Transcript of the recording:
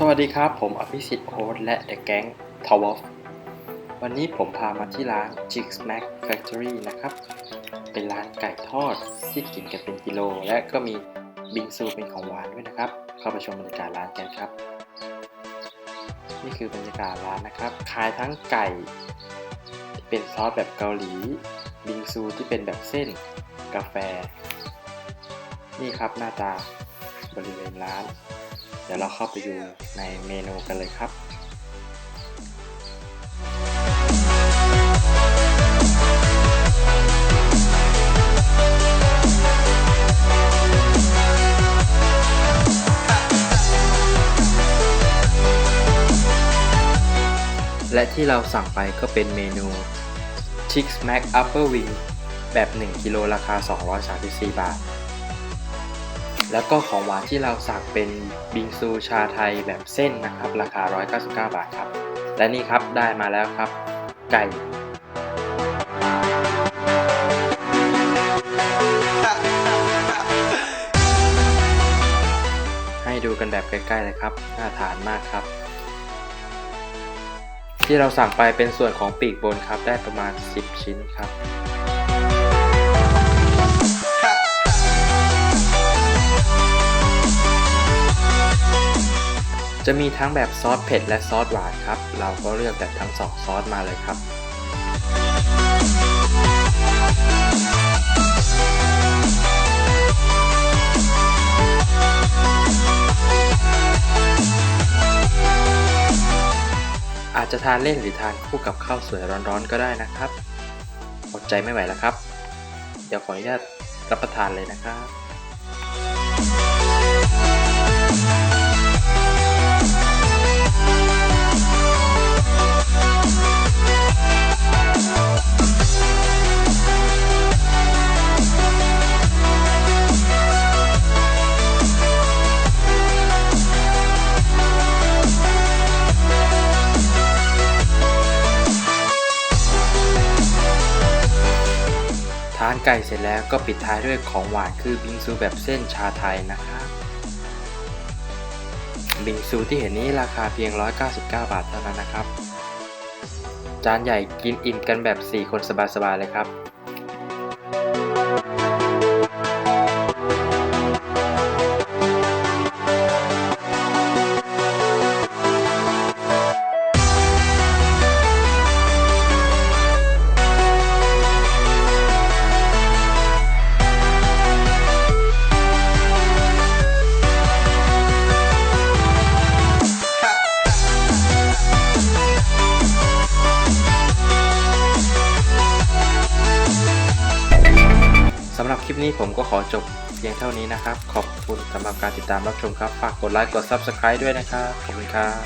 สวัสดีครับ ผมอภิสิทธิ์โอ๊ตและ The Gang t o w e r วันนี้ผมพามาที่ร้าน Chicks Mac Factory นะครับ เป็นร้านไก่ทอดที่กินกันเป็นกิโล และก็มีบิงซูเป็นของหวานด้วยนะครับ เข้าไปชมบรรยากาศร้านกันครับ นี่คือบรรยากาศร้านนะครับ ขายทั้งไก่ ที่เป็นซอสแบบเกาหลี บิงซูที่เป็นแบบเส้น กาแฟ นี่ครับหน้าตาบริเวณร้าน เดี๋ยวเราเข้าไปดูในเมนูกันเลยครับและที่เราสั่งไปก็เป็นเมนู Chick Mac Upper Wing แบบ 1 กิโลราคา 234 บาท แล้วก็ของหวานที่เราสั่งเป็นบิงซูชาไทยแบบเส้นนะครับ ราคา 199 บาทครับ และนี่ครับได้มาแล้วครับ ไก่ให้ดูกันแบบใกล้ๆเลยครับ น่าทานมากครับ ที่เราสั่งไปเป็นส่วนของปีกบนครับ ได้ประมาณ 10 ชิ้นครับ จะมีทั้งแบบซอสเผ็ดและซอสหวานครับ เราก็เลือกแบบทั้งสองซอสมาเลยครับอาจจะทานเล่นหรือทานคู่กับข้าวสวยร้อนๆก็ได้นะครับ อดใจไม่ไหวแล้วครับ เดี๋ยวขออนุญาตรับประทานเลยนะครับ ทานไก่เสร็จแล้วก็ปิดท้ายด้วยของหวานคือบิงซูแบบเส้นชาไทยนะครับบิงซูที่เห็นนี้ราคาเพียง 199 บาทเท่านั้นนะครับ จานใหญ่กินอิ่มกันแบบ 4 คนสบายๆเลยครับ คลิปนี้ผมก็ขอจบเพียงเท่านี้นะครับ ขอบคุณสำหรับการติดตามรับชมครับ ฝากกดไลค์ กด Subscribe ด้วยนะครับ ขอบคุณครับ